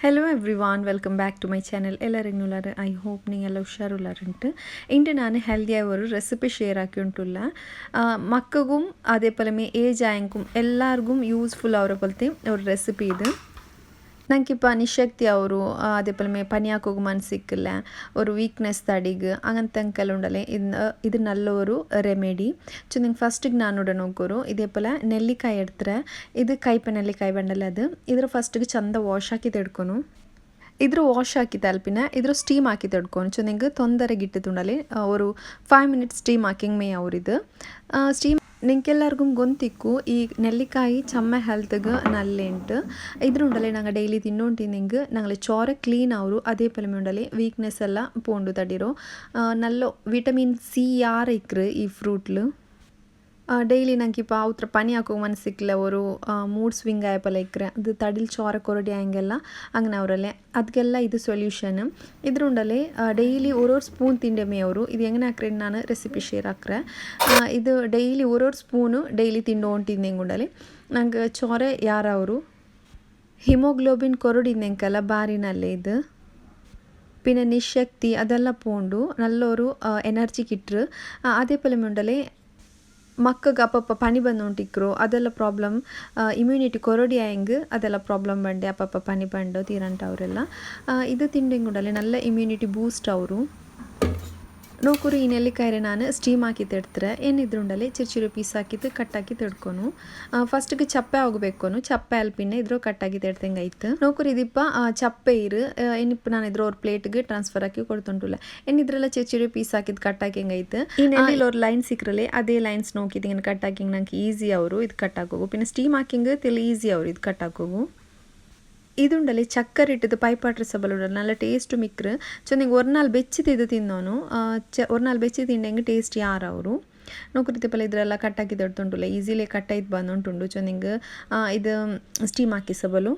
hello everyone welcome back to my channel ಎಲ್ಲರಿಗೂ I hope ನೀವೆಲ್ಲ ಹುಷಾರುಳ್ಳಾರುಂಟು into ನಾನು ಹೆಲ್ದಿಯವರು recipe share ಆಕಿ ಉಂಟುಲ್ಲ ಮಕ್ಕಗೂ ಅದೇ ಪಲಮೆ ಏಜ್ ಆಯಂಕು ಎಲ್ಲರಿಗೂ ಯೂಸ್ಫುಲ್ ಅವರ ಪಲ್ತಿ ಅವ್ರ ರೆಸಿಪಿ ಇದು ಇಪ್ಪ ನಿಶಕ್ತಿ ಅವರು ಪಲಮೆ ಪನಿಯಾಕೋಗು ಮನ್ಸಿಕ್ಕಿಲ್ಲ ஒரு ವೀಕ್ನೆಸ್ ತಡಿಗ್ ಉಂಡಲೆ ಇದು ಇದು ನಲ್ಲೊರು ರೆಮಿಡಿ ಸೊ ನಿಂಗೆ ಫಸ್ಟಿಗೆ ನಾನು ಉಡ ನೋಕೋರು ಇದೇ ಪಲ ನೆಲ್ಲಿಕಾಯಿ ಎಡ್ತಾರೆ, ಇದು ಕೈಪ ನೆಲ್ಲಿಕಾಯಿ ಬಂಡಲ್ಲ ಅದು. ಇದ್ರ ಫಸ್ಟಿಗೆ ಚಂದ ವಾಶ್ ಹಾಕಿ ತೆಡ್ಕೊನು. ಇದ್ರ ವಾಶ್ ಹಾಕಿ ತಲುಪಿನ, ಇದ್ರ ಸ್ಟೀಮ್ ಹಾಕಿ ತಡ್ಕೊಂಡು ಸೊ ನಿಂಗೆ ತೊಂದರೆ ಗಿಟ್ಟುಂಡಲಿ ಅವರು ಫೈವ್ ಮಿನಿಟ್ಸ್ ಸ್ಟೀಮ್ ಹಾಕಿಂಗ್ ಮೇ ಅವ್ರಿದು. ಸ್ಟೀಮ್ ನಿಂಗೆಲ್ಲರಿಗೂ ಗೊಂತಿಕ್ಕು, ಈ ನೆಲ್ಲಿಕಾಯಿ ಚಮ್ಮ ಹೆಲ್ತ್ಗೆ ನಲ್ಲೆಂಟು. ಇದ್ರುಂಡಲೆ ನಂಗೆ ಡೈಲಿ ತಿನ್ನೋಂಟಿ ನಿಂಗೆ ನಂಗೆ ಚೋರ ಕ್ಲೀನ್ ಅವರು, ಅದೇ ಪಲಮೆ ಉಂಡಲೆ ವೀಕ್ನೆಸ್ ಎಲ್ಲ ಪೋಂಡು നല്ല വിറ്റമിൻ ವಿಟಮಿನ್ ಸಿ ಯಾರ ಇಕ್ರು ಈ ಫ್ರೂಟ್ಲು ಡೈಲಿ ನಂಗೆ ಇಪ್ಪ ಅವತ್ರ ಪನಿ ಹಾಕೋ ಮನಸ್ಸಿಕ್ಕಿಲ್ಲ ಅವರು ಮೂಡ್ ಸ್ವಿಂಗ್ ಆಯಪಲ್ಲ ಇಕ್ರೆ ಅದು ತಡಿಲ್ ಚೋರ ಕೊರಡಿ ಹಂಗೆಲ್ಲ ಹಂಗೆ ಅವರಲ್ಲೇ ಅದಕ್ಕೆಲ್ಲ ಇದು ಸೊಲ್ಯೂಷನ್ ಇದ್ರುಂಡಲೆ ಡೈಲಿ ಓರೋರು ಸ್ಪೂನ್ ತಿಂಡೆ ಮೇ ಅವರು ಇದು ಹೆಂಗೆ ಹಾಕ್ರೆ ನಾನು ರೆಸಿಪಿ ಶೇರ್ ಹಾಕ್ರೆ ಇದು ಡೈಲಿ ಓರೋರು ಸ್ಪೂನು ಡೈಲಿ ತಿಂಡು ಹೊಂಟಿದ್ದೆ ಹೆಂಗುಂಡಲೆ ನಂಗೆ ಚೋರೆ ಯಾರವರು ಹಿಮೋಗ್ಲೋಬಿನ್ ಕೊರಡಿಂದೆಂಕಲ್ಲ ಬಾರಿನಲ್ಲೇ ಇದು പിന്നെ ನಿಶಕ್ತಿ ಅದೆಲ್ಲ ಪೋಂಡು ನಲ್ಲೋರು ಎನರ್ಜಿ ಕಿಟ್ರು ಅದೇ ಪಲೆ ಮುಂಡಲೆ ಮಕ್ಕಗೆ ಅಪ್ಪಪ್ಪ ಪನಿ ಬಂದುಂಟಿಕ್ರು ಅದೆಲ್ಲ ಪ್ರಾಬ್ಲಮ್ ಇಮ್ಯುನಿಟಿ ಕೊರೊಡಿ ಆಯಂಗ್ ಅದೆಲ್ಲ ಪ್ರಾಬ್ಲಮ್ ಬಂಡೆ ಅಪ್ಪಪ್ಪ ಪನಿ ಬಂಡು ತೀರಂಟ ಅವರೆಲ್ಲ. ಇದು ತಿಂಡಿ ನಲ್ಲ ಇಮ್ಯುನಿಟಿ ಬೂಸ್ಟ್ ಅವರು. ನೋಕುರು ಈ ನೆಲ್ಲಿಕಾಯಿರೆ ನಾನು? ಸ್ಟೀಮ್ ಹಾಕಿ ತೆಡ್ತಾರೆ. ಏನಿದ್ರುಂಡಲ್ಲಿ? ಚಿರು ಚಿರು ಪೀಸ್ ಹಾಕಿದ್ದು ಕಟ್ಟಾಕಿ ತೆಡ್ಕೊನು. ಫಸ್ಟ್ಗೆ ಚಪ್ಪೆ ಆಗಬೇಕೊನು ಚಪ್ಪೆ ಅಲ್ಪಿನ ಇದ್ರು ಕಟ್ಟಾಗಿ ತೆಡ್ದಂಗೆ ಆಯ್ತು ನೋಕುರು ಇದಿಪ್ಪ ಚಪ್ಪೆ ಇರು. ಏನಿಪ್ಪ ನಾನು ಇದ್ರ ಅವ್ರ ಪ್ಲೇಟ್ಗೆ ಟ್ರಾನ್ಸ್ಫರ್ ಹಾಕಿ ಕೊಡ್ತುಂಟುಲ್ಲ. ಏನಿದ್ರೆಲ್ಲ ಚಿರು ಚಿರು ಪೀಸ್ ಹಾಕಿದ್ ಆಯ್ತು ಈ ನೆಲ್ಲಿ ಅವ್ರ ಲೈನ್ ಸಿಕ್ರಲೆ ಅದೇ ಲೈನ್ಸ್ ನೋಕಿದ್ ಕಟ್ಟಾಕಿಂಗ್ ನಂಗೆ ಈಸಿ ಅವರು ಇದು ಕಟ್ಟಾಕೋಗು ಪಿನ್ನ ಸ್ಟೀಮ್ ಹಾಕಿಂಗ್ ತಿಳಿ ಈಸಿ ಅವರು ಇದು ಕಟ್ಟಾಕೋಗು ಇದುಂಡಲ್ಲಿ ಚಕ್ಕರ್ ಇಟ್ಟದು ಪೈಪಾಟ್ರೆ ಸಬಲ್ ಉಂಡಲ್ಲ നല്ല ಟೇಸ್ಟ್ ಮಿಕ್ರು ಚೊಂದಿಂಗೆ ಒರ್ನಾಲ್ ಬೆಚ್ಚಿ ತಿದ್ದು ತಿನ್ನೋನು ಚ ಒರ್ನಾಲ್ ಬೆಚ್ಚಿ ತಿಂಡೆಂಗೆ ಟೇಸ್ಟ್ ಯಾರು ಅವರು ನೋಕುರಿತೆ ಪಲ ಇದ್ರೆಲ್ಲ ಕಟ್ಟಾಕಿ ದೊಡ್ತುಂಟುಲ್ಲ ಈಸಿಲಿ ಕಟ್ಟಾಯ್ತು ಬಂದುಂಟುಂಡು ಚೊಂದಿಂಗೆ ಇದು ಸ್ಟೀಮ್ ಹಾಕಿ ಸಬಲು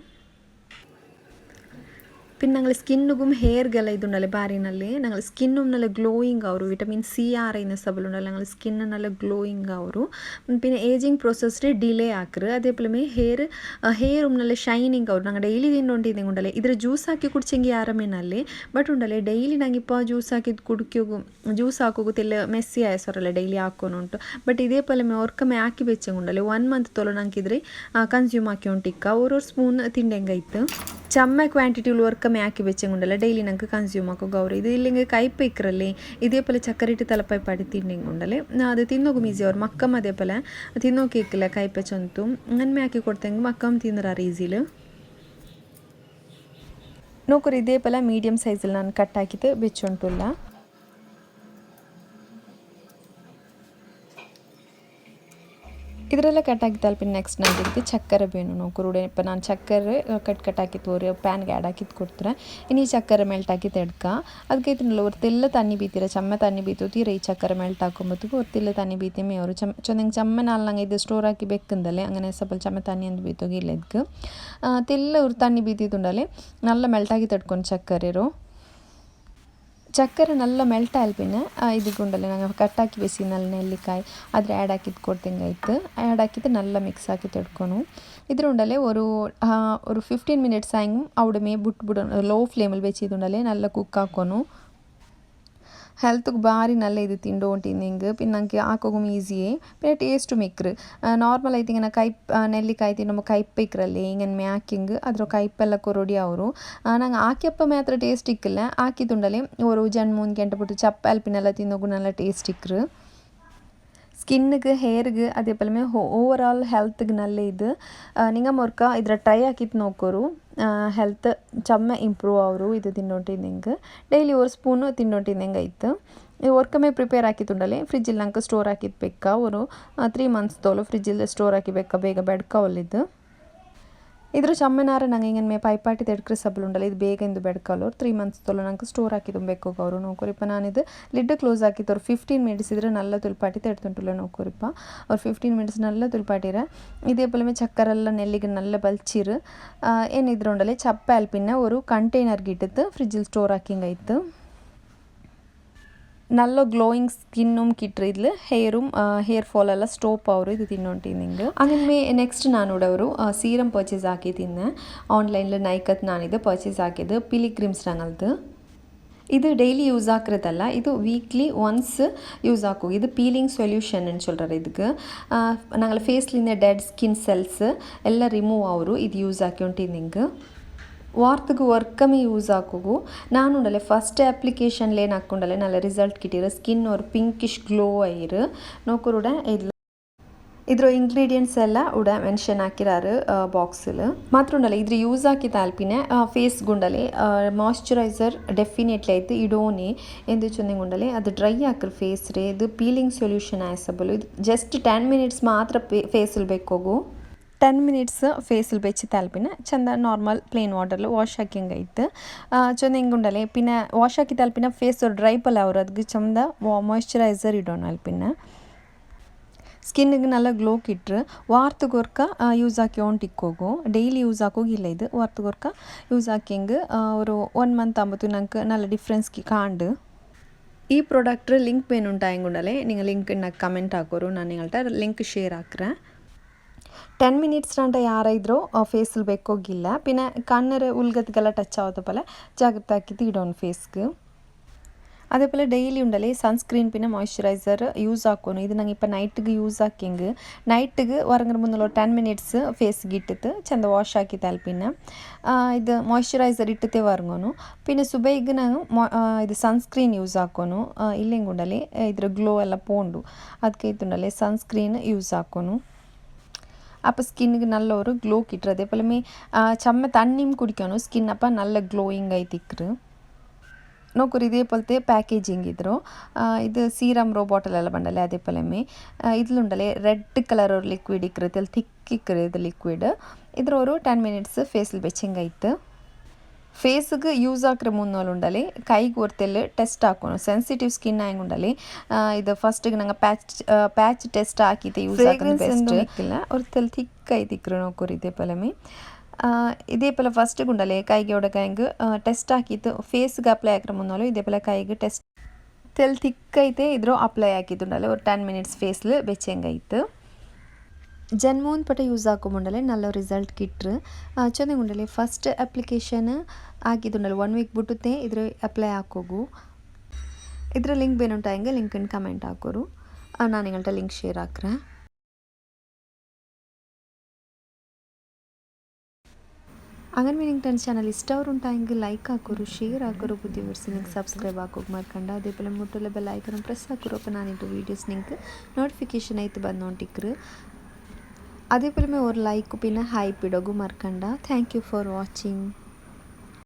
പിന്നെ ഞങ്ങൾ സ്കിന്നുകും ഹെയർ ഗെല ഇതുണ്ടല്ലേ ബാരിനല്ലേ ഞങ്ങൾ സ്കിന്നും നല്ല ഗ്ലോയിങ് ആവും വിറ്റമിൻ സി ആർ എന്ന സബലുണ്ടല്ലോ ഞങ്ങൾ സ്കിന്ന് നല്ല ഗ്ലോയിങ് ആവും പിന്നെ ഏജിങ് പ്രോസസ്സിൽ ഡിലേ ആക്കുക അതേപോലെ ഹെയർ ഹെയറും നല്ല ഷൈനിങ് ആവും ഞങ്ങൾ ഡെയിലി തിന്നുകൊണ്ടിരുന്നു ഉണ്ടല്ലേ ഇതിൽ ജ്യൂസ് ആക്കി കുടിച്ചെങ്കിൽ ആരമേനല്ലേ ബട്ട് ഉണ്ടല്ലേ ഡെയിലി ഞങ്ങൾ ഇപ്പോൾ ജ്യൂസ് ആക്കി കുടിക്കും ജ്യൂസ് ആക്കുകത്തില്ല മെസ്സി ആയ സൊറല്ലേ ഡെയിലി ആಕೋನುಂಟು ಬಟ್ ಇದೇ ആക്കി ಒರ್ಕಮೆ ಹಾಕಿ വൺ മന്ത് ಮಂತ್ ತೊಲೊ ನಂಗಿದ್ರೆ ಕನ್ಸ್ಯೂಮ್ ಹಾಕಿ ಉಂಟಿಕ್ಕ ಅವ್ರವ್ರ സ്പൂൺ ತಿಂಡೆಂಗಾಯ್ತು ಚಮ್ಮ ಕ್ವಾಂಟಿಟಿಲಿ ವರ್ಕಮೆ ಹಾಕಿ ಬೆಚ್ಚಂಗುಂಡಲ್ಲ ಡೈಲಿ ನಂಗೆ ಕನ್ಸ್ಯೂಮ್ ಹಾಕೋ ಗೌರಿ ಇದು ಇಲ್ಲಿಂಗೆ ಕೈಪ ಇಕ್ರಲ್ಲಿ ಇದೇ ಪಲ ಚಕ್ಕರಿಟ್ಟು ತಲಪಾಯಿ ಪಾಡಿ ತಿಂಡಿಂಗ್ ಉಂಡಲೆ ಅದು ತಿನ್ನೋಗು ಮೀಸಿ ಅವ್ರು ಮಕ್ಕಮ್ಮ ಅದೇ ಪಲ ತಿನ್ನೋಕೆ ಇಕ್ಕಿಲ್ಲ ಕೈಪೆ ಚಂತು ನನ್ಮೆ ಹಾಕಿ ಕೊಡ್ತಂಗೆ ಮಕ್ಕಮ್ಮ ತಿಂದ್ರ ಈಸಿಲು ನೋಕರು ಇದೇ ಇದರೆಲ್ಲ ಕಟ್ ಆಗಿತ್ತು ಅಲ್ಪ ನೆಕ್ಸ್ಟ್ ನಾನು ಇದಕ್ಕೆ ಚಕ್ಕರೆ ಬೇನು. ನಾವು ಕುರುಡೆ, ಇಪ್ಪ ನಾನು ಚಕ್ಕರೆ ಕಟ್ ಕಟ್ ಹಾಕಿತ್ತು ಅವ್ರಿ ಪ್ಯಾನ್ಗೆ ಆ್ಯಡ್ ಹಾಕಿದ್ ಕೊಡ್ತಾರೆ. ಇನ್ನು ಈ ಚಕ್ಕರೆ ಮೆಲ್ಟ್ ಹಾಕಿ ಎಡ್ಕ. ಅದಕ್ಕೆ ಇದನ್ನೆಲ್ಲ ಒತ್ತಿಲ್ಲ ತಣ್ಣಿ ಬೀತೀರ ಚಮ್ಮ ತಣ್ಣಿ ಬೀತೋತೀರ ಈ ಚಕ್ಕರೆ ಮೆಲ್ಟ್ ಹಾಕೊಂಬತ್ತು ಒರ್ತಿಲ್ಲ ತಣ್ಣಿ ಮೇ ಅವರು. ಚಮ್ ಚಂದಂಗೆ ಚಮ್ಮ ನಾಲ್ ನಂಗೆ ಇದು ಸ್ಟೋರ್ ಹಾಕಿ ಬೇಕಂದಲ್ಲಿ ಅಂಗನೆ ಸ್ವಲ್ಪ ಚಮ್ಮ ತಣ್ಣಿ ಅಂದು ಬೀತೋಗಿ ಇಲ್ಲದಕ್ಕೆ ತಿಲ್ಲ ಅವ್ರು ತಣ್ಣಿ ಬೀತಿತ್ತುಂಡಲ್ಲೇ ನಲ್ಲ ಮೆಲ್ಟ್ ಆಗಿ ತಡ್ಕೊಂಡು ಚಕ್ಕರೆರು. ಸಕ್ಕರೆ ನಲ್ಲ ಮೆಲ್ಟ್ ಆಲ್ಪಿನ ಇದಕ್ಕುಂಡಲ್ಲ ನಂಗೆ ಕಟ್ಟಾಕಿ ಬೇಸಿ ನಲ್ಲ ನೆಲ್ಲಿಕಾಯಿ ಅದ್ರ ಆ್ಯಡ್ ಹಾಕಿದ್ ಕೊಡ್ತಿಂಗಾಯ್ತು ಆ್ಯಡ್ ಹಾಕಿದ್ದು ನಲ್ಲ ಮಿಕ್ಸ್ ಹಾಕಿ ತೆಡ್ಕೊನು ಇದರುಂಡಲೆ ഒരു ഒരു ഫിഫ്റ്റീൻ മിനിറ്റ്സ് ആയെങ്കിലും അവിടെ മേ ബുട്ട് ബുട്ട് ലോ ഫ്ലെയിമിൽ വെച്ചിട്ടുണ്ടല്ലേ നല്ല കുക്കാക്കോനു ಹೆಲ್ತ್ಗೆ ಭಾರಿ ನಲ್ಲ ಇದು ತಿಂಡು ಉಂಟಿಂದಿಂಗ್ ಪಿನ್ನ ನಂಗೆ ಹಾಕೋಗು ಈಸಿಯೇ ಪಿನ್ನ ಟೇಸ್ಟ್ ಮಿಕ್ರು ನಾರ್ಮಲ್ ಐತಿ ಇಂಗನ ಕೈ ನೆಲ್ಲಿಕಾಯಿ ತಿನ್ನೋ ಕೈಪ್ ಇಕ್ರಲ್ಲಿ ಹಿಂಗನ್ ಮ್ಯಾಕಿಂಗ್ ಅದ್ರ ಕೈಪೆಲ್ಲ ಕೊರೊಡಿ ಅವರು ನಂಗೆ ಹಾಕ್ಯಪ್ಪ ಮಾತ್ರ ಟೇಸ್ಟ್ ಇಕ್ಕಿಲ್ಲ ಹಾಕಿದುಂಡಲೆ ஒரு ಜನ್ ಮೂನ್ ಗಂಟೆ ಬಿಟ್ಟು ಚಪ್ಪ ಅಲ್ಪಿನೆಲ್ಲ ತಿನ್ನೋಗು ನಲ್ಲ ಟೇಸ್ಟ್ ಇಕ್ರು ಸ್ಕಿನ್ಗೆ ಹೇರ್ಗೆ ಅದೇ ಪಲಮೆ ಓವರ್ ಆಲ್ ಹೆಲ್ತ್ಗೆ ನಲ್ಲ ಇದು ನಿಂಗ ಮೊರ್ಕ ಇದ್ರ ಟ್ರೈ ಹಾಕಿತ್ತು ನೋಕೋರು ಹೆಲ್ತ್ ಚಮ್ಮ ಇಂಪ್ರೂವ್ ಅವರು. ಇದು ತಿನ್ನೊಟ್ಟಿದ್ದಂಗೆ ಡೈಲಿ ஒரு ಸ್ಪೂನು ತಿನ್ನೊಟ್ಟಿದ್ದಂಗೆ ಆಯ್ತು. ಒರ್ಕಮೆ ಪ್ರಿಪೇರ್ ಹಾಕಿತ್ತುಂಡಲ್ಲಿ ಫ್ರಿಜ್ಜಲ್ಲಿ ನಂಗೆ ಸ್ಟೋರ್ ಹಾಕಿದ್ಬೇಕಾ ಅವರು ತ್ರೀ ಮಂತ್ಸ್ ತೋಲು ಫ್ರಿಜ್ಜಿಲ್ಲ ಸ್ಟೋರ್ ಹಾಕಿಬೇಕಾ ಬೇಗ ಬೆಡ್ಕ ಒಲ್ಲಿದ್ದು ಇದ್ರ ಚಮ್ಮನಾರ ನಂಗೆ ಹಿಂಗೆ ಮೇ ಪೈಪಾಟಿ ಸಬ್ಲು ಉಂಡಲ್ಲ. ಇದು ಬೇಗ ಇಂದು ಬೆಡ್ಕಲ್ಲೋ ತ್ರೀ ಮಂತ್ಸ್ ತೊಲೋ ನಂಗೆ ಸ್ಟೋರ್ ಹಾಕಿ ತುಂಬಬೇಕು ಅವರು ನೋಕೋರಿಪ್ಪ ನಾನಿದು ಲಿಡ್ ಕ್ಲೋಸ್ ಹಾಕಿತ್ತು ಅವ್ರು ಫಿಫ್ಟೀನ್ ಮಿನಿಟ್ಸ್ ಇದ್ರೆ ನಲ್ಲ ತುಲ್ಪಾಟಿ ತೆಡ್ತುಂಟುಲ್ಲ ನೋಕೋರಿಪ್ಪ ಅವ್ರು ಫಿಫ್ಟೀನ್ ಮಿನಿಟ್ಸ್ ನಲ್ಲ ತುಲ್ಪಾಟಿರ. ಇದೇ ಪೊಲಮೆ ಚಕ್ಕರೆಲ್ಲ ನೆಲ್ಲಿಗೆ ನಲ್ಲ ಬಲ್ಚಿರ್. ಏನಿದ್ರು ಉಂಡಲೆ ಚಪ್ಪ ಅಲ್ಪಿನ ஒரு ಇಟ್ಟಿತ್ತು ಫ್ರಿಜ್ಜಲ್ಲಿ ಸ್ಟೋರ್ ಹಾಕಿಂಗಾಯ್ತು നല്ല ഗ്ലോയിങ് സ്കിന്നും കിട്ടിരിതിൽ ഹെയറും ഹെയർ ಫಾಲ್ ಎಲ್ಲ ಸ್ಟೋಪ್ ಅವರು ಇದು ತಿನ್ನೋಂಟಿ ನಿಂಗೆ ಹಂಗೇ ನೆಕ್ಸ್ಟ್ ನಾನೂಡ ಅವರು ಸೀರಮ್ ಪರ್ಚೇಸ್ ಆಗಿದ್ದೀನಿ ಆನ್ಲೈನಿல் ನೈಕತ್ ನಾನಿದು ಪರ್ಚೇಸ್ ಆಗಿದ್ದು ಪಿಲಿಗ್ರಿಮ್ಸ್ ನಂಗಲ್ದು ಇದು டெய்லி யூஸ் ஆக்குறதல்ல இது வீக்லி ஒன்ஸ் யூஸ் ஆகும் இது பீலிங் சொல்யூஷன்னு சொல்கிறார் இதுக்கு நாங்கள் ஃபேஸ்லேருந்து டெட் ஸ்கின் செல்ஸ் எல்லாம் ரிமூவ் ஆகும் இது யூஸ் ஆக்கிட்டு நீங்கள் ವಾರ್ತಗೂ ವರ್ಕಮಿ ಯೂಸ್ ಆಕೋಗು ನಾನು ಉಂಡಲೆ ಫಸ್ಟ್ ಆಪ್ಲಿಕೇಶನ್ಲೇನು ಹಾಕೊಂಡಲೆ ನಲ್ಲ ರಿಸಲ್ಟ್ ಕಿಟ್ಟಿರ ಸ್ಕಿನ್ ಅವ್ರ ಪಿಂಕಿಶ್ ಗ್ಲೋ ಆಯಿರ್ ನೋಕುರುಡ ಇದ್ಲ ಇದ್ರ ಇಂಗ್ರೀಡಿಯೆಂಟ್ಸ್ ಎಲ್ಲ ಉಡ ಮೆನ್ಷನ್ ಹಾಕಿರಾರು ಬಾಕ್ಸಲ್ ಮಾತ್ರ ಉಂಡಲ್ಲ ಇದ್ರ ಯೂಸ್ ಹಾಕಿದ ಅಲ್ಪಿನ ಫೇಸ್ ಗುಂಡಲೆ ಮಾಯಶ್ಚರೈಸರ್ ಡೆಫಿನೆಟ್ಲಿ ಆಯ್ತು ಇಡೋನೆ. ಎಂದು ಚಂದಂಗೆ ಗುಂಡಲೆ ಅದು ಡ್ರೈ ಹಾಕ್ರ ಫೇಸ್ ರೀ, ಇದು ಪೀಲಿಂಗ್ ಸೊಲ್ಯೂಷನ್ ಆಯಿಸಬಲು ಇದು ಜಸ್ಟ್ ಟೆನ್ ಮಿನಿಟ್ಸ್ ಮಾತ್ರ ಫೇಸಲ್ಲಿ ಬೇಕೋಗು ಟೆನ್ ಮಿನಿಟ್ಸ್ ಫೇಸಿൽ വെച്ച് താൽ പിന്നെ ചെന്ത നോർമൽ പ്ലെയിൻ വാട്ടറിൽ വാഷ് ആക്കിയും കഴിത്ത് ചെന്ന് എങ്കുണ്ടല്ലേ പിന്നെ വാഷ് ആക്കി താൽ പിന്നെ ഫേസ് ഒരു ഡ്രൈ പോലെ ആവും അതുക്ക് ചെന്ത മോയ്സ്ചറൈസർ ഇടണം പിന്നെ ಸ್ಕಿನ್ನಿಗೆ ನಲ್ಲ ಗ್ಲೋ ಕಿಟ್ರು ವಾರ್ತಗೊರ್ಕ ಯೂಸ್ ಹಾಕಿ ಒನ್ ಟಿಕ್ಕೋಗು ಡೈಲಿ ಯೂಸ್ ಹಾಕೋಗಿಲ್ಲ ಇದು ವಾರ್ತಗೊರ್ಕ ಯೂಸ್ ಹಾಕಿಂಗ್ ஒரு ஒன் மந்த் ஆகும்போது நமக்கு நல்ல டிஃப்ரென்ஸ்க்கு காண்டு ಈ ಪ್ರಾಡಕ್ಟ್ ಲಿಂಕ್ ಬೇನು ಉಂಟಾ ಹೆಂಗುಂಡಲೆ ನೀವು ಲಿಂಕ್ ನಾನು ಕಮೆಂಟ್ ಹಾಕೋರು ನಾನು ನಿಗಳ್ಟ ಲಿಂಕ್ ಶೇರ್ ಹಾಕ್ರೆ ടെൻ മിനിറ്റ്സ് രണ്ട് ಯಾರಿದ್ರೂ ഫേസിൽ വെക്കോഗില്ല പിന്നെ കണ്ണൊരു ಉಲ್ಗದ್ಗೆಲ್ಲ ടച്ച് ആവാത്ത പോലെ ജാഗ്രതാക്കി തീടോൺ ഫേസ്ക്ക് അതേപോലെ ഡെയിലി ഉണ്ടല്ലേ സൺസ്ക്രീൻ പിന്നെ മോയ്സ്ചറൈസർ യൂസ് ആക്കുന്നു ഇത് ഞങ്ങൾ ഇപ്പം നൈറ്റിക്ക് യൂസ് ആക്കിയെങ്ക് നൈറ്റിക്ക് ഉറങ്ങുന്ന മുന്നുള്ള ടെൻ മിനിറ്റ്സ് ഫേസ് ഇട്ടിട്ട് ചെന്ത വാഷ് ആക്കിത്താൽ പിന്നെ ഇത് മോയ്സ്ചറൈസർ ഇട്ടിട്ടേ ഉറങ്ങുന്നു. പിന്നെ സുബൈക്ക് ഞങ്ങൾ ഇത് സൺസ്ക്രീൻ യൂസ് ആക്കുന്നു ഇല്ലെങ്കിൽ ഉണ്ടല്ലേ ഇതിൽ ഗ്ലോ എല്ലാം പോണ്ടു. അതൊക്കെ ഇതുണ്ടല്ലേ സൺസ്ക്രീൻ യൂസ് ആക്കുന്നു அப்போ ஸ்கின்னுக்கு நல்ல ஒரு க்ளோ கிட்டுறது எப்போலுமே செம்ம தண்ணியும் குடிக்கணும் ஸ்கின் அப்போ நல்ல க்ளோயிங் ಆಯ್ತು ಇಕ್ಕ್ರು ನೌಕರು ಇದೇ ಪೊಲತೆ ಪ್ಯಾಕೇಜಿಂಗ್ ಇದ್ರು ಇದು ಸೀರಮ್ ರೋ ಬಾಟಲೆಲ್ಲ ಬಂಡಲೆ ಅದೇ ಪೊಲೆಮೆ ಇದ್ಲುಂಡಲೆ ರೆಡ್ ಕಲರ್ ಅವ್ರ ಲಿಕ್ವಿಡ್ ಇಕ್ಕಿರುತ್ತೆ ತಿಕ್ಕಿಕ್ಕಿರೋದು ಲಿಕ್ವಿಡ್ ಇದ್ರ ಅವರು ಟೆನ್ ಮಿನಿಟ್ಸ್ ಫೇಸಲ್ಲಿ ಬೆಚ್ಚಿಂಗ್ ಆಯ್ತು ഫേസ്ക്ക് യൂസ് ആക്കുന്ന മുന്നോലുണ്ടല്ലേ ಕೈ ഒരിത്തല് ಟೆಸ್ಟ್ ಹಾಕೋಣ. ಸೆನ್ಸಿಟಿವ್ ಸ್ಕಿನ್ ಹ್ಯಾಂಗ್ ಉಂಡಲಿ ಇದು ಫಸ್ಟ್ಗೆ ನಂಗೆ ಪ್ಯಾಚ್ ಪ್ಯಾಚ್ ಟೆಸ್ಟ್ ಹಾಕಿದ್ದೆ ಯೂಸ್ ಆಗೋದು ಬೆಸ್ಟ್ ಇಲ್ಲ ಅವ್ರ ಥಿಕ್ ಐತಿಕ್ರು ನೋಕೋರಿ ಇದೇ ಪಲಮೆ ഇതേപോലെ ഫസ്റ്റ് കൊണ്ടല്ലേ കൈകോടെ കൈക്ക് ಟೆಸ್ಟ್ ಹಾಕಿದ್ದು ಫೇಸ್ಗೆ ಅಪ್ಲೈ ആക്കുന്ന മുന്നാലും ഇതേപോലെ കൈക്ക് ಟೆಸ್ಟ್ ತೆಲ್ ಥಿಕ್ ಐತೆ ಇದ್ರೂ ಅಪ್ಲೈ ಹಾಕಿದ್ದುಂಡಲ್ಲ ಒಂದು ಟೆನ್ ಮಿನಿಟ್ಸ್ ಫೇಸ್ಲು ಬೆಚ್ಚಂಗೈತು ಜನ್ಮೂನ್ ಪಟ ಯೂಸ್ ಹಾಕೊಂಬುಂಡಲೆ ನಲ್ಲ ರಿಸಲ್ಟ್ ಕಿಟ್ರು. ಚೆನ್ನಾಗಿ ಉಂಡಲೆ ಫಸ್ಟ್ ಅಪ್ಲಿಕೇಶನ್ ಆಗಿದ್ರಲ್ಲಿ ಒನ್ ವೀಕ್ ಬಿಟ್ಟುತ್ತೆ. ಇದ್ರ ಅಪ್ಲೈ ಹಾಕೋಗು. ಇದ್ರ ಲಿಂಕ್ ಬೇನುಂಟ ಹೆಂಗೆ? ಇನ್ ಕಮೆಂಟ್ ಹಾಕೋರು. ನಾನು ನಿಗಳ್ಟ ಲಿಂಕ್ ಶೇರ್ ಹಾಕ್ರೆ. ಹಂಗನ್ ಮೀನಿಂಗ್ ಟನ್ ಚಾನಲ್ ಇಷ್ಟ ಅವ್ರು ಉಂಟಾ ಹೆಂಗೆ? ಲೈಕ್ ಹಾಕೋರು ಶೇರ್ ಹಾಕೋರು, ಬುದ್ಧಿ ನಿಂಗೆ ಸಬ್ಸ್ಕ್ರೈಬ್ ಹಾಕೋಗಿ ಮಾಡ್ಕೊಂಡ ಅದೇ ಬೆಲೆ ಮುಟ್ಟಲೆ ಬೆಲ್ಲ ಐಕನ್ ಪ್ರೆಸ್ ಹಾಕೋರು. ಅಪ್ಪ ನಾನಿಟ್ಟು ವೀಡಿಯೋಸ್ ನಿಂಗೆ ನೋಟಿಫಿಕೇಶನ್ ಐತೆ ಬಂದು ನೋಡಿಕ್ರು ಅದೇ ಬೆಲೆ ಅವ್ರು ಲೈಕ್ ಪಿನ್ನ ಹೈಪ್ ಇಡೋಗು ಮಾಡ್ಕೊಂಡ ಥ್ಯಾಂಕ್ ಯು ಫಾರ್ ವಾಚಿಂಗ್